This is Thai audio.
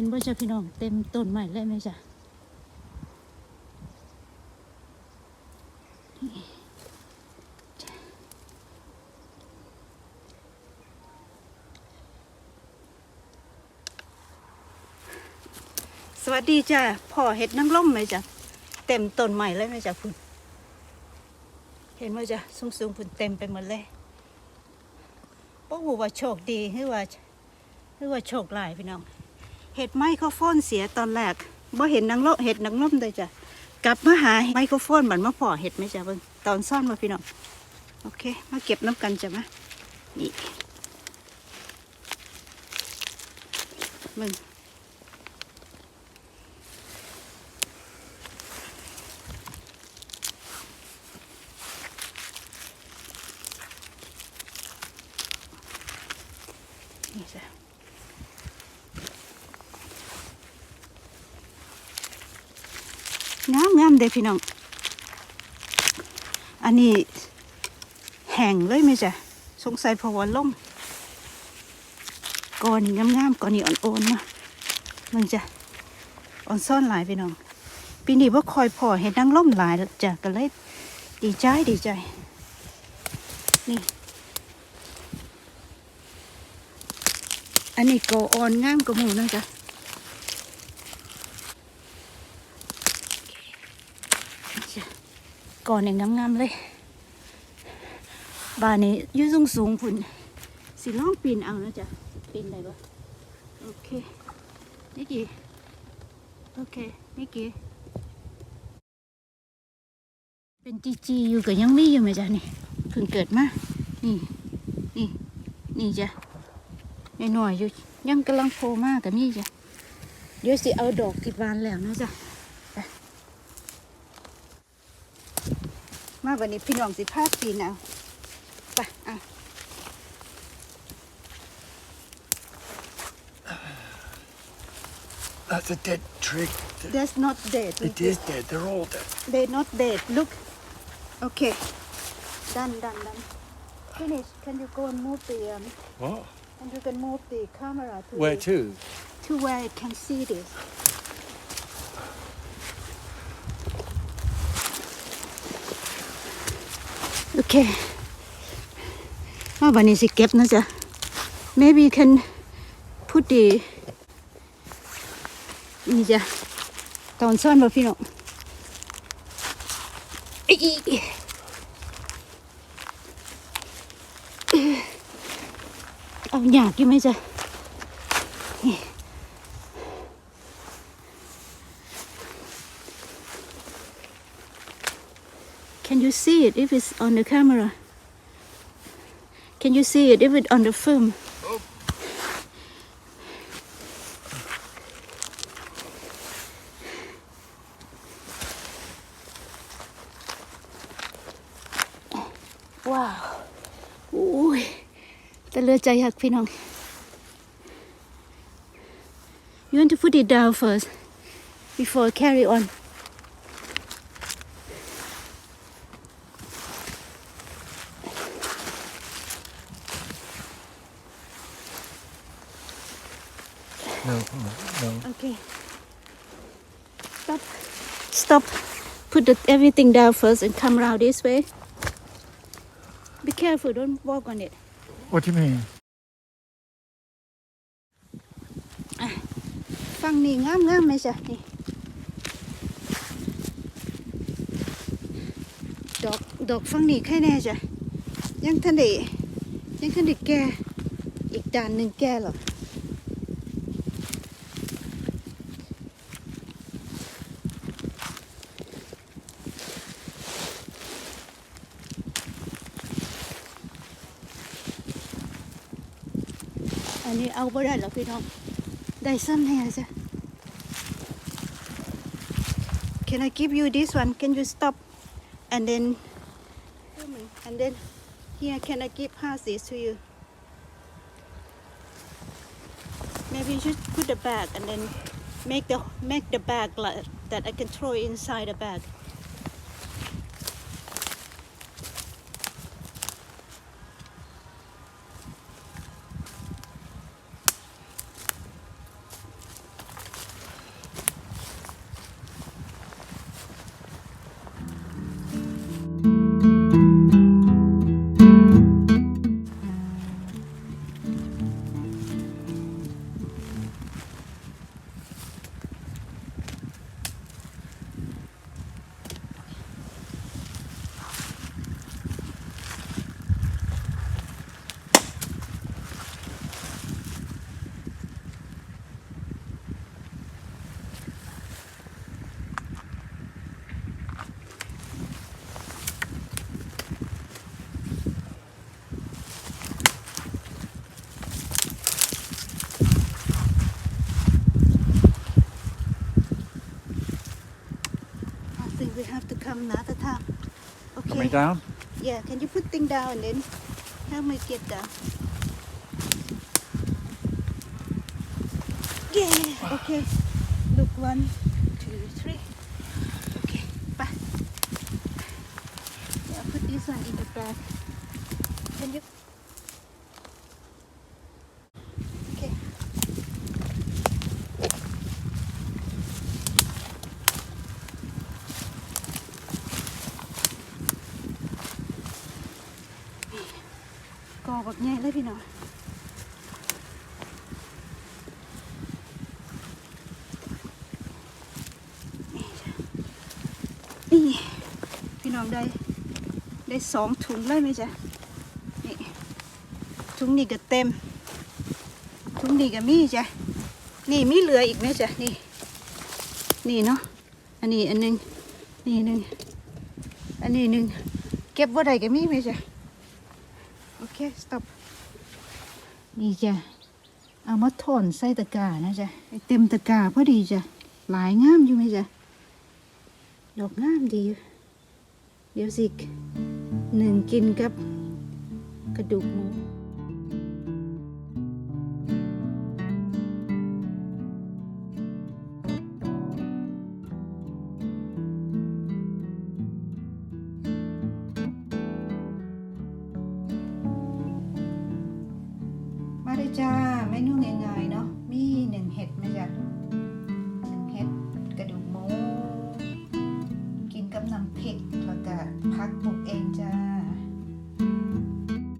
ห็นบ่จ้ะพี่น้องเต็มต้นไม้เลยไหมจ้ะสวัสดีจ้ะพ่อเห็ดนางร่มไหมจ้ะเต็มต้นไม้เลยไหมจ้ะคุณเห็นไหมจ้ะสูงๆคุณเต็มไปหมดเลยบ่ฮู้ว่าโชคดีหรือว่าหรือว่าโชคร้ายพี่น้อง เห็ดไมโครโฟนเสียตอนแรกบ่เห็นนางโลเห็ดนางล่มเลยจ้ะกลับมาหาไมโครโฟนบันมาพอเห็ดไหมจ้ะเบิ่งตอนซ่อนมาพี่น้องโอเค มาเก็บน้ำกันจ้ะมานี่มึงนี่จ้ะ งามงามเด้พี่น้อง อันนี้แห้งเลยไหมจ๊ะสงสัยพราะว่าล่มก่อนนี้งามๆก่อนนี้อ่อนๆมามึงจ้ะอ่อนซ่อนหลายพี่น้อง ปีนี้ว่าคอยพอเห็นนางล่มหลายจ้ะก็เลยดีใจดีใจ นี่อันนี้ก็อ่อนงามกว่าหมูนะจ๊ะจ้ะ ก่อนอย่างงามๆเลยบ้านนี้ยืดสูงสูงผุนสิล่องปีนเอานะจ๊ะปีนได้ปะโอเคนี่กี่โอเคนี่กี่เป็นจีจีอยู่กับยังมีอยู่ไหมจ๊ะนี่เพิ่งเกิดมานี่นี่นี่จ้ะหน่อยๆอยู่ยังกำลังโผล่มากับมีจ้ะเดี๋ยวสิเอาดอกที่บานแล้วนะจ๊ะ มาวันนี้พี่น้องสิพาปีนเอาไปอ่ะ That's a dead tree. that's not dead It is dead. They're all dead. they not dead look okay done done done finish can you go and move the um What? and you can move the camera to Where the- to? to where I can see this Okay มาวันนี้สิเก็บนะจ๊ะ maybe you can put the นี่จ้ะตอนซ่อนบ่พี่น้องอิอิเอาอยากอยู่ไหมจ๊ะ Can you see it if it's on the camera? Can you see it if it's on the film? Wow. อุ้ยแต่เลือใจหักพี่น้อง You want to put it down first before I carry on. Okay. Stop. Stop. Put the, everything down first and come around this way. Be careful, don't walk on it. What do you mean? ฟังนี่งามงามไหมจ๊ะนี่ดอกดอกฟังนี่แค่แน่จ้ะยังทันได้ยังทันได้แก่อีกด้านหนึ่งแก่หรอ อันนี้เอาไม่ได้หรอกพี่น้อง ได้ซ้ำแน่จ้ะ Can I give you this one? Can you stop? And then, and then here, can I give pass this to you? Maybe you should put the bag and then make the make the bag like that I can throw inside the bag. Up okay Coming down? Yeah, can you put thing down and then help me get down? Yeah, okay. Look, one, two, three. Okay, bye. Yeah, put this one in the bag. บักใหญ่เลยพี่น้องนี่พี่น้องได้ได้สองถุงเลยไหมจ๊ะนี่ถุงนี้ก็เต็ม ถุงนี้ก็มีจ้ะนี่มีเหลืออีกไหมจ๊ะนี่นี่เนาะอันนี้อันหนึงนี่หนึ่งอันนี้หนึ่งเก็บว่าใดก็มีไหมจ๊ะ โอเค stop นี่จ้ะเอามาถอนใส่ตะกร้านะจ๊ะเต็มตะกร้าพอดีจ้ะหลายงามอยู่ไหมจ๊ะดอกงามดี เดี๋ยวสิหนึ่งกินกับกระดูกหมู เลยจ้าไม่นูง่ายๆเนาะมีหนึ่งเห็ดไหมจ๊ะ